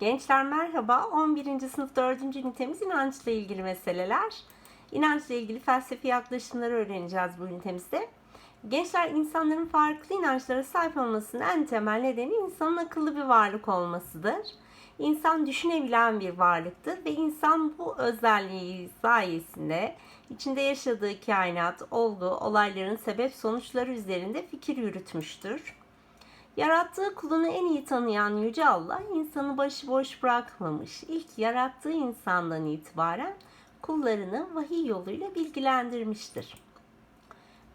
Gençler merhaba. 11. sınıf 4. ünitemiz inançla ilgili meseleler. İnançla ilgili felsefi yaklaşımları öğreneceğiz bu ünitemizde. Gençler insanların farklı inançlara sahip olmasının en temel nedeni insanın akıllı bir varlık olmasıdır. İnsan düşünebilen bir varlıktır ve insan bu özelliği sayesinde içinde yaşadığı kainat, olgu, olayların sebep sonuçları üzerinde fikir yürütmüştür. Yarattığı kulunu en iyi tanıyan Yüce Allah insanı başıboş bırakmamış. İlk yarattığı insandan itibaren kullarını vahiy yoluyla bilgilendirmiştir.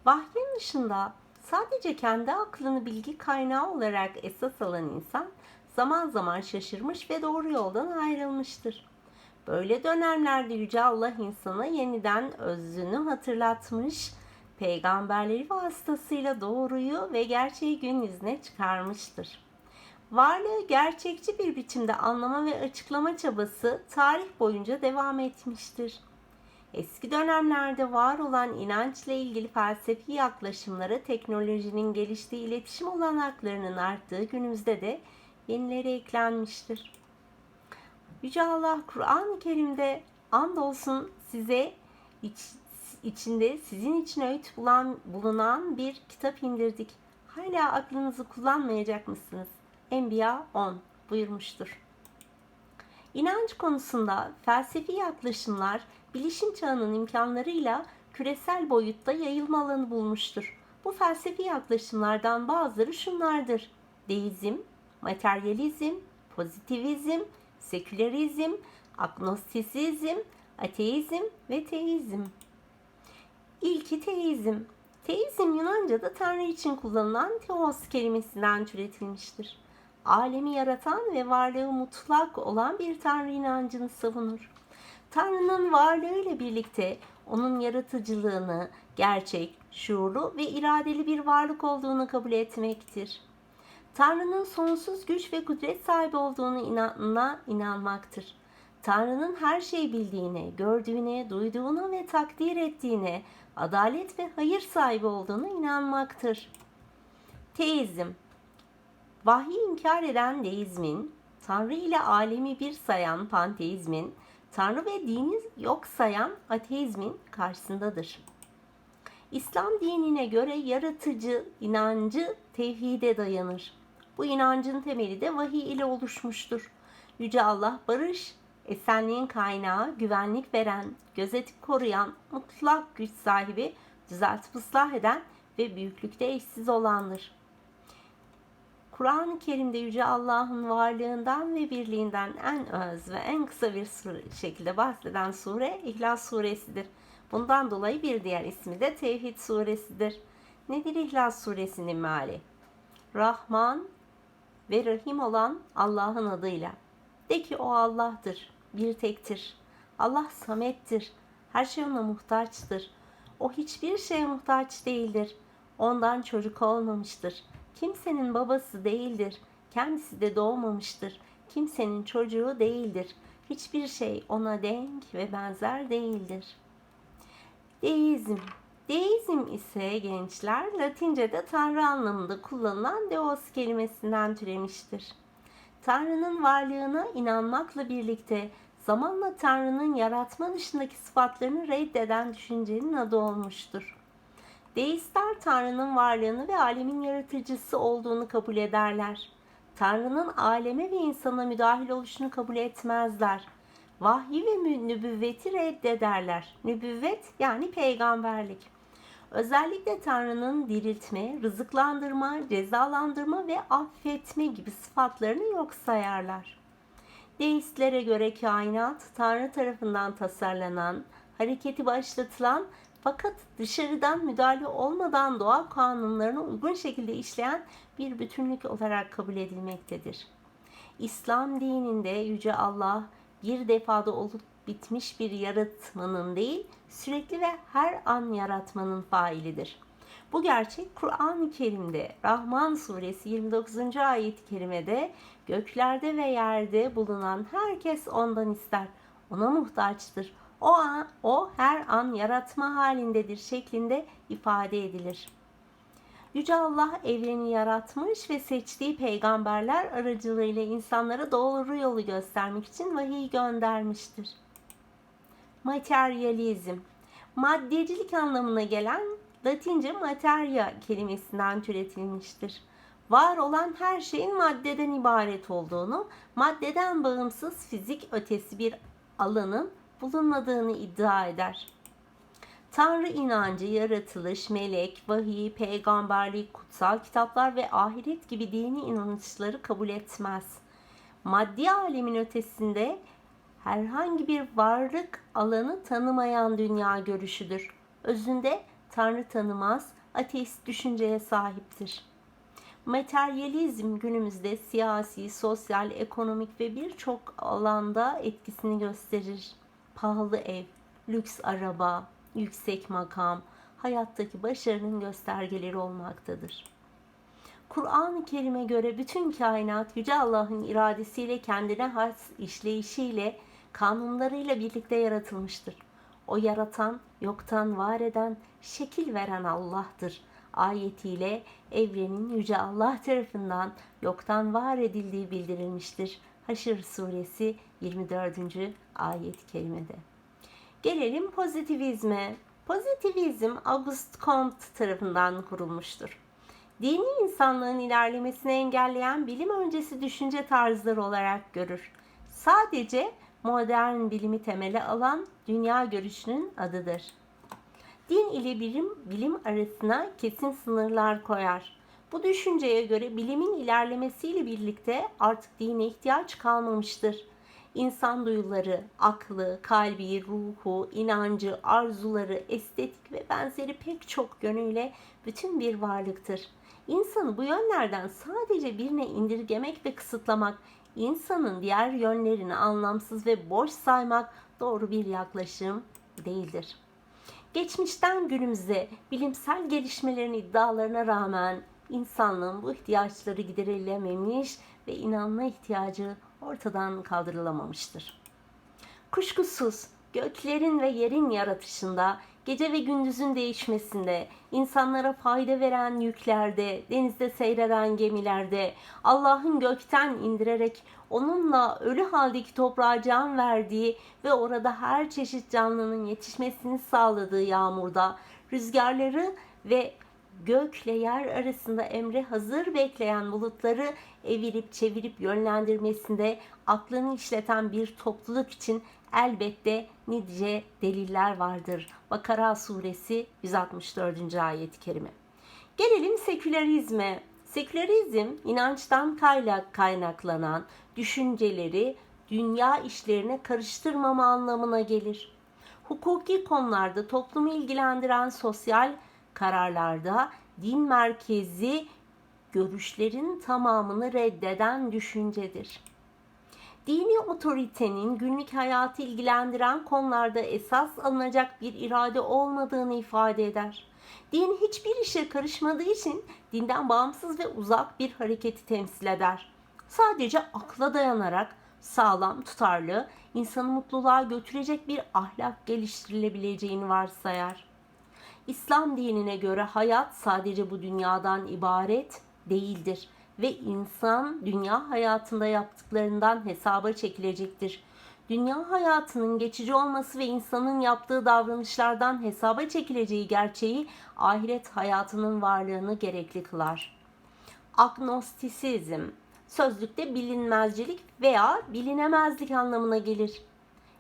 Vahyin dışında sadece kendi aklını bilgi kaynağı olarak esas alan insan zaman zaman şaşırmış ve doğru yoldan ayrılmıştır. Böyle dönemlerde Yüce Allah insana yeniden özünü hatırlatmış, peygamberleri vasıtasıyla doğruyu ve gerçeği gün yüzüne çıkarmıştır. Varlığı gerçekçi bir biçimde anlama ve açıklama çabası tarih boyunca devam etmiştir. Eski dönemlerde var olan inançla ilgili felsefi yaklaşımlara teknolojinin geliştiği iletişim olanaklarının arttığı günümüzde de yenileri eklenmiştir. Yüce Allah Kur'an-ı Kerim'de andolsun size iç, içinde sizin için öğüt bulan, bulunan bir kitap indirdik. Hala aklınızı kullanmayacak mısınız? Enbiya 10 buyurmuştur. İnanç konusunda felsefi yaklaşımlar bilişim çağının imkanlarıyla küresel boyutta yayılma alanı bulmuştur. Bu felsefi yaklaşımlardan bazıları şunlardır. Deizm, materyalizm, pozitivizm, sekülerizm, agnostisizm, ateizm ve teizm. İlki teizm. Teizm Yunanca'da Tanrı için kullanılan teos kelimesinden türetilmiştir. Alemi yaratan ve varlığı mutlak olan bir Tanrı inancını savunur. Tanrı'nın varlığıyla birlikte onun yaratıcılığını, gerçek, şuurlu ve iradeli bir varlık olduğunu kabul etmektir. Tanrı'nın sonsuz güç ve kudret sahibi olduğunu inanına inanmaktır. Tanrı'nın her şeyi bildiğine, gördüğüne, duyduğuna ve takdir ettiğine, adalet ve hayır sahibi olduğuna inanmaktır. Teizm Vahyi inkar eden deizmin, Tanrı ile alemi bir sayan panteizmin, Tanrı ve dini yok sayan ateizmin karşısındadır. İslam dinine göre yaratıcı inancı tevhide dayanır. Bu inancın temeli de vahiy ile oluşmuştur. Yüce Allah barış, esenliğin kaynağı, güvenlik veren, gözetip koruyan, mutlak güç sahibi, düzeltip ıslah eden ve büyüklükte eşsiz olandır. Kur'an-ı Kerim'de Yüce Allah'ın varlığından ve birliğinden en öz ve en kısa bir şekilde bahseden sure İhlas suresidir. Bundan dolayı bir diğer ismi de Tevhid suresidir. Nedir İhlas suresinin meali? Rahman ve Rahim olan Allah'ın adıyla. De ki o Allah'tır, bir tektir. Allah samettir, her şey ona muhtaçtır. O hiçbir şeye muhtaç değildir. Ondan çocuk olmamıştır. Kimsenin babası değildir. Kendisi de doğmamıştır. Kimsenin çocuğu değildir. Hiçbir şey ona denk ve benzer değildir. Deizm Deizm ise gençler Latince'de Tanrı anlamında kullanılan Deos kelimesinden türemiştir. Tanrı'nın varlığına inanmakla birlikte zamanla Tanrı'nın yaratma dışındaki sıfatlarını reddeden düşüncenin adı olmuştur. Deistler Tanrı'nın varlığını ve alemin yaratıcısı olduğunu kabul ederler. Tanrı'nın aleme ve insana müdahil oluşunu kabul etmezler. Vahyi ve nübüvveti reddederler. Nübüvvet yani peygamberlik. Özellikle Tanrı'nın diriltme, rızıklandırma, cezalandırma ve affetme gibi sıfatlarını yok sayarlar. Deistlere göre kainat Tanrı tarafından tasarlanan, hareketi başlatılan fakat dışarıdan müdahale olmadan doğa kanunlarına uygun şekilde işleyen bir bütünlük olarak kabul edilmektedir. İslam dininde Yüce Allah bir defada olup bitmiş bir yaratmanın değil, sürekli ve her an yaratmanın failidir. Bu gerçek Kur'an-ı Kerim'de Rahman suresi 29. ayet-i kerimede göklerde ve yerde bulunan herkes ondan ister. Ona muhtaçtır. O an, o her an yaratma halindedir şeklinde ifade edilir. Yüce Allah evreni yaratmış ve seçtiği peygamberler aracılığıyla insanlara doğru yolu göstermek için vahiy göndermiştir. Materyalizm Maddecilik anlamına gelen Latince materia kelimesinden türetilmiştir. Var olan her şeyin maddeden ibaret olduğunu, maddeden bağımsız fizik ötesi bir alanın bulunmadığını iddia eder. Tanrı inancı, yaratılış, melek, vahiy, peygamberlik, kutsal kitaplar ve ahiret gibi dini inanışları kabul etmez. Maddi alemin ötesinde herhangi bir varlık alanı tanımayan dünya görüşüdür. Özünde Tanrı tanımaz, ateist düşünceye sahiptir. Materyalizm günümüzde siyasi, sosyal, ekonomik ve birçok alanda etkisini gösterir. Pahalı ev, lüks araba, yüksek makam, hayattaki başarının göstergeleri olmaktadır. Kur'an-ı Kerim'e göre bütün kainat Yüce Allah'ın iradesiyle kendine has işleyişiyle, kanunlarıyla birlikte yaratılmıştır. O yaratan, yoktan var eden, şekil veren Allah'tır. Ayetiyle evrenin Yüce Allah tarafından yoktan var edildiği bildirilmiştir. Haşr suresi 24. ayet-i. Gelelim pozitivizme. Pozitivizm Auguste Comte tarafından kurulmuştur. Dini insanlığın ilerlemesini engelleyen bilim öncesi düşünce tarzları olarak görür. Sadece modern bilimi temele alan dünya görüşünün adıdır. Din ile bilim, bilim arasına kesin sınırlar koyar. Bu düşünceye göre bilimin ilerlemesiyle birlikte artık dine ihtiyaç kalmamıştır. İnsan duyuları, aklı, kalbi, ruhu, inancı, arzuları, estetik ve benzeri pek çok yönüyle bütün bir varlıktır. İnsanı bu yönlerden sadece birine indirgemek ve kısıtlamak, insanın diğer yönlerini anlamsız ve boş saymak doğru bir yaklaşım değildir. Geçmişten günümüze bilimsel gelişmelerin iddialarına rağmen insanlığın bu ihtiyaçları giderilememiş ve inanma ihtiyacı ortadan kaldırılamamıştır. Kuşkusuz göklerin ve yerin yaratışında, gece ve gündüzün değişmesinde, insanlara fayda veren yüklerde, denizde seyreden gemilerde, Allah'ın gökten indirerek onunla ölü haldeki toprağa can verdiği ve orada her çeşit canlının yetişmesini sağladığı yağmurda, rüzgarları ve gökle yer arasında emre hazır bekleyen bulutları evirip çevirip yönlendirmesinde aklını işleten bir topluluk için elbette nice deliller vardır. Bakara suresi 164. ayet-i kerime. Gelelim sekülerizme. Sekülerizm inançtan kaynak kaynaklanan düşünceleri dünya işlerine karıştırmama anlamına gelir. Hukuki konularda toplumu ilgilendiren sosyal kararlarda din merkezi görüşlerin tamamını reddeden düşüncedir. Dini otoritenin günlük hayatı ilgilendiren konularda esas alınacak bir irade olmadığını ifade eder. Din hiçbir işe karışmadığı için dinden bağımsız ve uzak bir hareketi temsil eder. Sadece akla dayanarak sağlam, tutarlı, insanı mutluluğa götürecek bir ahlak geliştirilebileceğini varsayar. İslam dinine göre hayat sadece bu dünyadan ibaret değildir ve insan dünya hayatında yaptıklarından hesaba çekilecektir. Dünya hayatının geçici olması ve insanın yaptığı davranışlardan hesaba çekileceği gerçeği ahiret hayatının varlığını gerekli kılar. Agnostisizm sözlükte bilinmezcilik veya bilinemezlik anlamına gelir.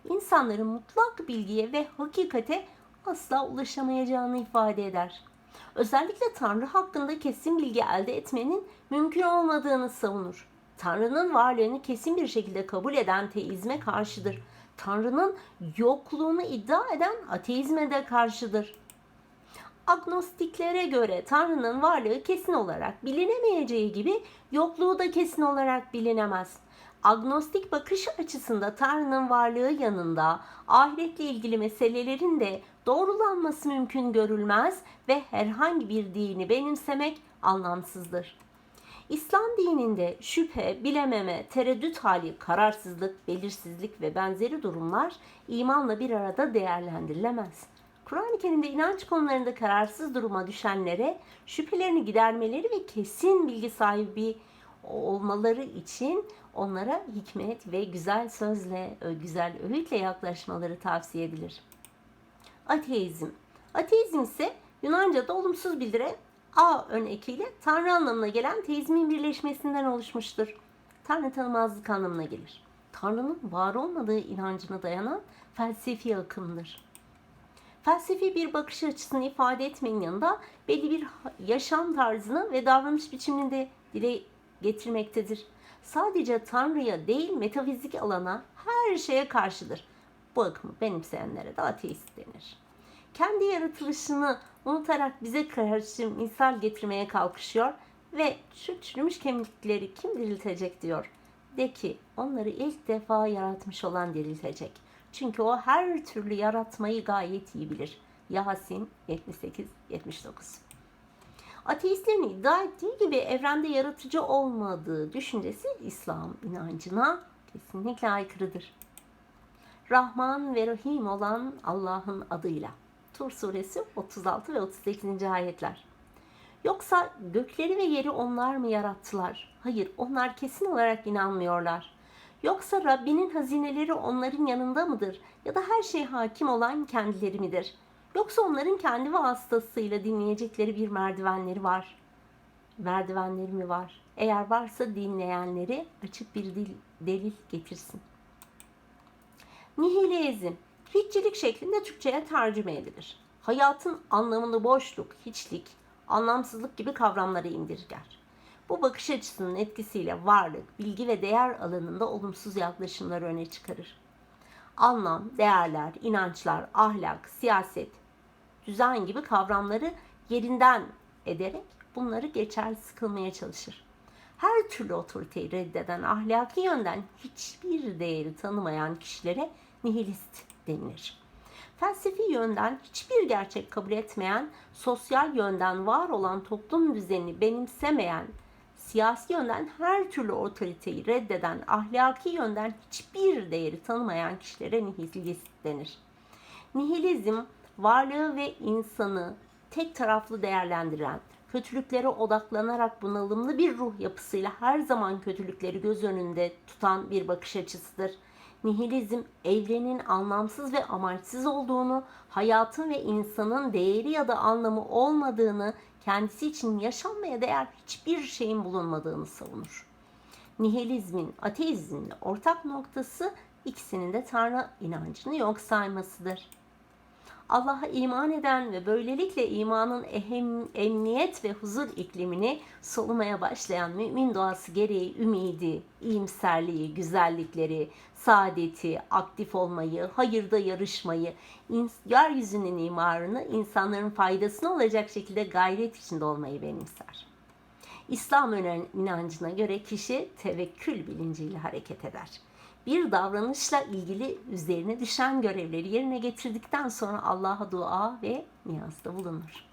İnsanların mutlak bilgiye ve hakikate asla ulaşamayacağını ifade eder. Özellikle Tanrı hakkında kesin bilgi elde etmenin mümkün olmadığını savunur. Tanrı'nın varlığını kesin bir şekilde kabul eden teizme karşıdır. Tanrı'nın yokluğunu iddia eden ateizme de karşıdır. Agnostiklere göre Tanrı'nın varlığı kesin olarak bilinemeyeceği gibi yokluğu da kesin olarak bilinemez. Agnostik bakış açısında Tanrı'nın varlığı yanında ahiretle ilgili meselelerin de doğrulanması mümkün görülmez ve herhangi bir dini benimsemek anlamsızdır. İslam dininde şüphe, bilememe, tereddüt hali, kararsızlık, belirsizlik ve benzeri durumlar imanla bir arada değerlendirilemez. Kur'an-ı Kerim'de inanç konularında kararsız duruma düşenlere şüphelerini gidermeleri ve kesin bilgi sahibi olmaları için onlara hikmet ve güzel sözle, güzel öğütle yaklaşmaları tavsiye edilir. Ateizm. Ateizm ise Yunanca'da olumsuz bildire A ön ekiyle Tanrı anlamına gelen teizmin birleşmesinden oluşmuştur. Tanrı tanımazlık anlamına gelir. Tanrı'nın var olmadığı inancına dayanan felsefi akımdır. Felsefi bir bakış açısını ifade etmenin yanında belli bir yaşam tarzını ve davranış biçimini de dile getirmektedir. Sadece Tanrı'ya değil metafizik alana her şeye karşıdır. Bu akımı benimseyenlere de ateist denir. Kendi yaratılışını unutarak bize karşı misal getirmeye kalkışıyor ve şu çürümüş kemikleri kim diriltecek diyor. De ki onları ilk defa yaratmış olan diriltecek. Çünkü o her türlü yaratmayı gayet iyi bilir. Yasin 78-79 Ateistlerin iddia ettiği gibi evrende yaratıcı olmadığı düşüncesi İslam inancına kesinlikle aykırıdır. Rahman ve Rahim olan Allah'ın adıyla. Tur suresi 36 ve 38. ayetler. Yoksa gökleri ve yeri onlar mı yarattılar? Hayır, onlar kesin olarak inanmıyorlar. Yoksa Rabbinin hazineleri onların yanında mıdır? Ya da her şeye hakim olan kendileri midir? Yoksa onların kendi vasıtasıyla dinleyecekleri bir merdivenleri var. Merdivenleri mi var? Eğer varsa dinleyenleri açık bir dil, delil getirsin. Nihilizm, hiççilik şeklinde Türkçe'ye tercüme edilir. Hayatın anlamını boşluk, hiçlik, anlamsızlık gibi kavramlara indirger. Bu bakış açısının etkisiyle varlık, bilgi ve değer alanında olumsuz yaklaşımları öne çıkarır. Anlam, değerler, inançlar, ahlak, siyaset, düzen gibi kavramları yerinden ederek bunları geçersiz kılmaya çalışır. Her türlü otoriteyi reddeden, ahlaki yönden hiçbir değeri tanımayan kişilere nihilist denilir. Felsefi yönden hiçbir gerçek kabul etmeyen, sosyal yönden var olan toplum düzenini benimsemeyen, siyasi yönden her türlü otoriteyi reddeden, ahlaki yönden hiçbir değeri tanımayan kişilere nihilist denir. Nihilizm, varlığı ve insanı tek taraflı değerlendiren, kötülüklere odaklanarak bunalımlı bir ruh yapısıyla her zaman kötülükleri göz önünde tutan bir bakış açısıdır. Nihilizm evrenin anlamsız ve amaçsız olduğunu, hayatın ve insanın değeri ya da anlamı olmadığını, kendisi için yaşanmaya değer hiçbir şeyin bulunmadığını savunur. Nihilizmin ateizmle ortak noktası ikisinin de Tanrı inancını yok saymasıdır. Allah'a iman eden ve böylelikle imanın ehem, emniyet ve huzur iklimini solumaya başlayan mümin doğası gereği ümidi, iyimserliği, güzellikleri, saadeti, aktif olmayı, hayırda yarışmayı, yeryüzünün imarını insanların faydasına olacak şekilde gayret içinde olmayı benimser. İslam inancına göre kişi tevekkül bilinciyle hareket eder bir davranışla ilgili üzerine düşen görevleri yerine getirdikten sonra Allah'a dua ve niyazda bulunur.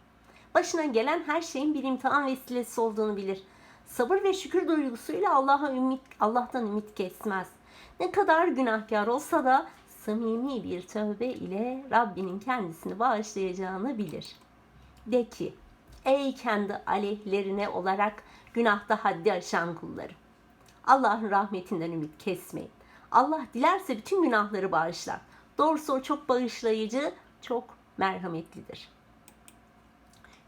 Başına gelen her şeyin bir imtihan vesilesi olduğunu bilir. Sabır ve şükür duygusuyla Allah'a ümit, Allah'tan ümit kesmez. Ne kadar günahkar olsa da samimi bir tövbe ile Rabbinin kendisini bağışlayacağını bilir. De ki, ey kendi aleyhlerine olarak günahta haddi aşan kullarım. Allah'ın rahmetinden ümit kesmeyin. Allah dilerse bütün günahları bağışlar. Doğrusu o çok bağışlayıcı, çok merhametlidir.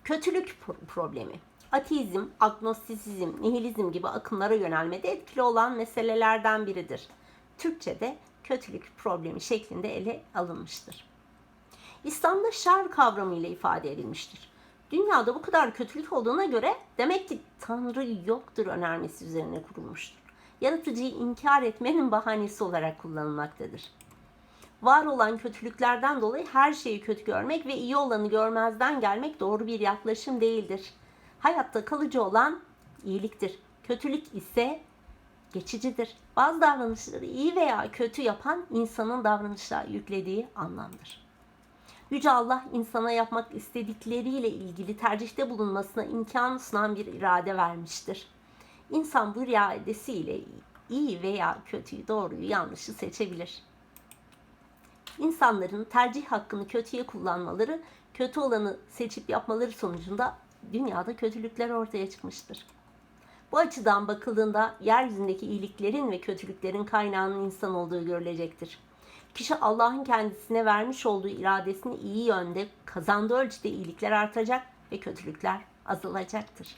Kötülük problemi. Ateizm, agnostisizm, nihilizm gibi akımlara yönelmede etkili olan meselelerden biridir. Türkçe'de kötülük problemi şeklinde ele alınmıştır. İslam'da şer kavramı ile ifade edilmiştir. Dünyada bu kadar kötülük olduğuna göre demek ki Tanrı yoktur önermesi üzerine kurulmuştur yaratıcıyı inkar etmenin bahanesi olarak kullanılmaktadır. Var olan kötülüklerden dolayı her şeyi kötü görmek ve iyi olanı görmezden gelmek doğru bir yaklaşım değildir. Hayatta kalıcı olan iyiliktir. Kötülük ise geçicidir. Bazı davranışları iyi veya kötü yapan insanın davranışlar yüklediği anlamdır. Yüce Allah insana yapmak istedikleriyle ilgili tercihte bulunmasına imkan sunan bir irade vermiştir. İnsan bu iradesiyle iyi veya kötüyü, doğruyu, yanlışı seçebilir. insanların tercih hakkını kötüye kullanmaları, kötü olanı seçip yapmaları sonucunda dünyada kötülükler ortaya çıkmıştır. Bu açıdan bakıldığında yeryüzündeki iyiliklerin ve kötülüklerin kaynağının insan olduğu görülecektir. Kişi Allah'ın kendisine vermiş olduğu iradesini iyi yönde kazandığı ölçüde iyilikler artacak ve kötülükler azalacaktır.